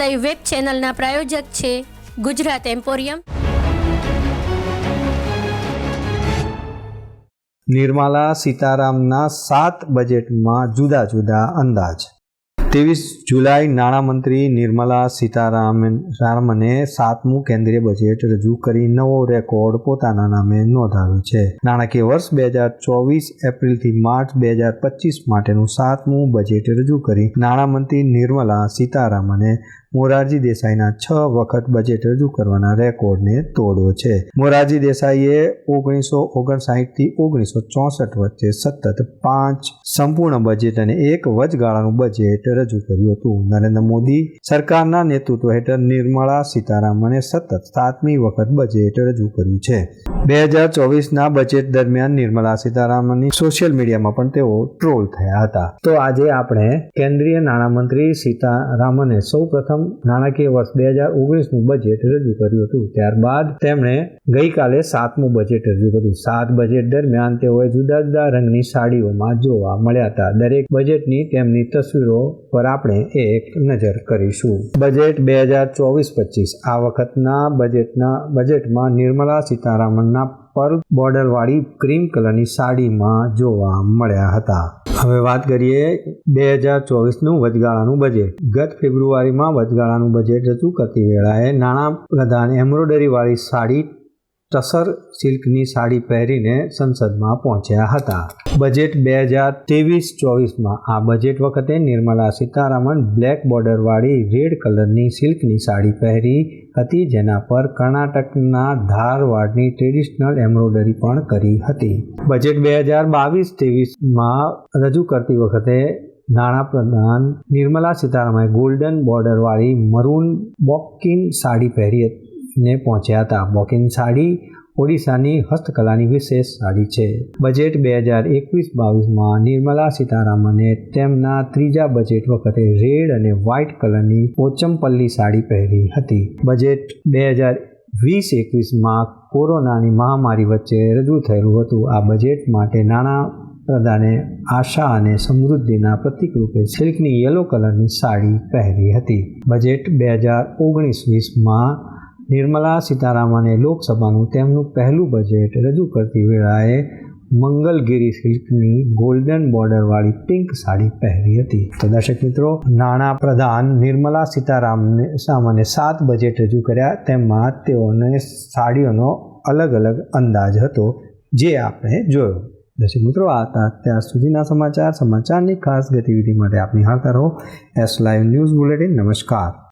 Live web ચેનલના પ્રાયોજક છે Gujarat emporium Nirmala સીતારામના સાત બજેટમાં જુદા જુદા અંદાજ. ત્રેવીસ જુલાઈ નાણામંત્રી નિર્મલા સીતારામન રામને સાતમું કેન્દ્રીય બજેટ રજૂ કરી નવો રેકોર્ડ પોતાના નામે નોંધાવ્યો છે. નાણાકીય વર્ષ બે હજાર ચોવીસ એપ્રિલથી માર્ચ બે હજાર પચીસ માટેનું સાતમું બજેટ રજૂ કરી નાણામંત્રી નિર્મલા સીતારામને મોરારજી દેસાઈના છ વખત બજેટ રજૂ કરવાના રેકોર્ડને તોડ્યો છે. મોરારજી દેસાઈએ ઓગણીસો ઓગણસાઠથી ઓગણીસો ચોસઠ વચ્ચે સતત પાંચ સંપૂર્ણ બજેટ અને એક વચગાળાનું બજેટ રજૂ કર્યું હતું. નરેન્દ્ર મોદી સરકારના નેતૃત્વ હેઠળ નિર્મળા સીતારામને સતત સાતમી વખત બજેટ રજૂ કર્યું છે. બે હજાર ચોવીસના બજેટ દરમિયાન નિર્મલા સીતારામનની સોશિયલ મીડિયામાં પણ તેઓ ટ્રોલ થયા હતા. તો આજે આપણે કેન્દ્રીય નાણામંત્રી સીતારામને સૌ પ્રથમ નાણાકીય વર્ષ બે હજાર ઓગણીસનું બજેટ રજૂ કર્યું હતું. ત્યારબાદ તેમણે ગઈકાલે સાતમું બજેટ રજૂ કર્યું. સાત બજેટ દરમિયાન તેઓએ જુદા જુદા રંગની સાડીઓમાં જોવા મળ્યા હતા. દરેક બજેટની તેમની તસવીરો પર આપણે એક નજર કરીશું. બજેટ બે હજાર ચોવીસ પચીસ આ વખતના બજેટના બજેટમાં નિર્મલા સીતારામનના પર બોર્ડરવાળી ક્રીમ કલરની સાડીમાં જોવા મળ્યા હતા. હવે વાત કરીએ બે હજાર ચોવીસનું વચગાળાનું બજેટ ગત ફેબ્રુઆરીમાં વચગાળાનું બજેટ રજૂ કરતી વેળાએ નાણાં પ્રધાન એમ્બ્રોડરીવાળી સાડી ટસર સિલ્કની સાડી પહેરીને સંસદમાં પહોંચ્યા હતા. બજેટ બે હજાર ત્રેવીસ ચોવીસમાં આ બજેટ વખતે નિર્મલા સીતારામન બ્લેક બોર્ડરવાળી રેડ કલરની સિલ્કની સાડી પહેરી હતી, જેના પર કર્ણાટકના ધારવાડની ટ્રેડિશનલ એમ્બ્રોઇડરી પણ કરી હતી. બજેટ બે હજાર બાવીસ ત્રેવીસમાં રજૂ કરતી વખતે નાણાપ્રધાન નિર્મલા સીતારામને ગોલ્ડન બોર્ડરવાળી મરૂન બોકિન સાડી પહેરી ને પહોંચ્યા હતા. બોકિંગ સાડી ઓડિશાની હસ્તકલાની વિશેષ સાડી છે. બજેટ બે હજાર એકવીસ બાવીસમાં નિર્મલા સીતારામને તેમના ત્રીજા બજેટ વખતે રેડ અને વ્હાઇટ કલરની પોચમપલ્લી સાડી પહેરી હતી. બજેટ બે હજાર વીસ એકવીસમાં કોરોનાની મહામારી વચ્ચે રજૂ થયેલું હતું. આ બજેટ માટે નાણાં પ્રધાને આશા અને સમૃદ્ધિના પ્રતિકરૂપે સિલ્કની યલો કલરની સાડી પહેરી હતી. બજેટ બે હજાર ઓગણીસ વીસમાં નિર્મલા સીતારામને લોકસભાનું તેમનું પહેલું બજેટ રજૂ કરતી વેળાએ મંગલગીરી સિલ્કની ગોલ્ડન બોર્ડરવાળી પિંક સાડી પહેરી હતી. તો દર્શક મિત્રો, નાણાં પ્રધાન નિર્મલા સીતારામને સામાન્ય સાત બજેટ રજૂ કર્યા. તેમાં તેઓને સાડીઓનો અલગ અલગ અંદાજ હતો જે આપણે જોયો. દર્શક મિત્રો, આ હતા અત્યાર સુધીના સમાચાર. સમાચારની ખાસ ગતિવિધિ માટે આપની હાલતા રહો. એસ લાઈવ ન્યૂઝ બુલેટિન નમસ્કાર.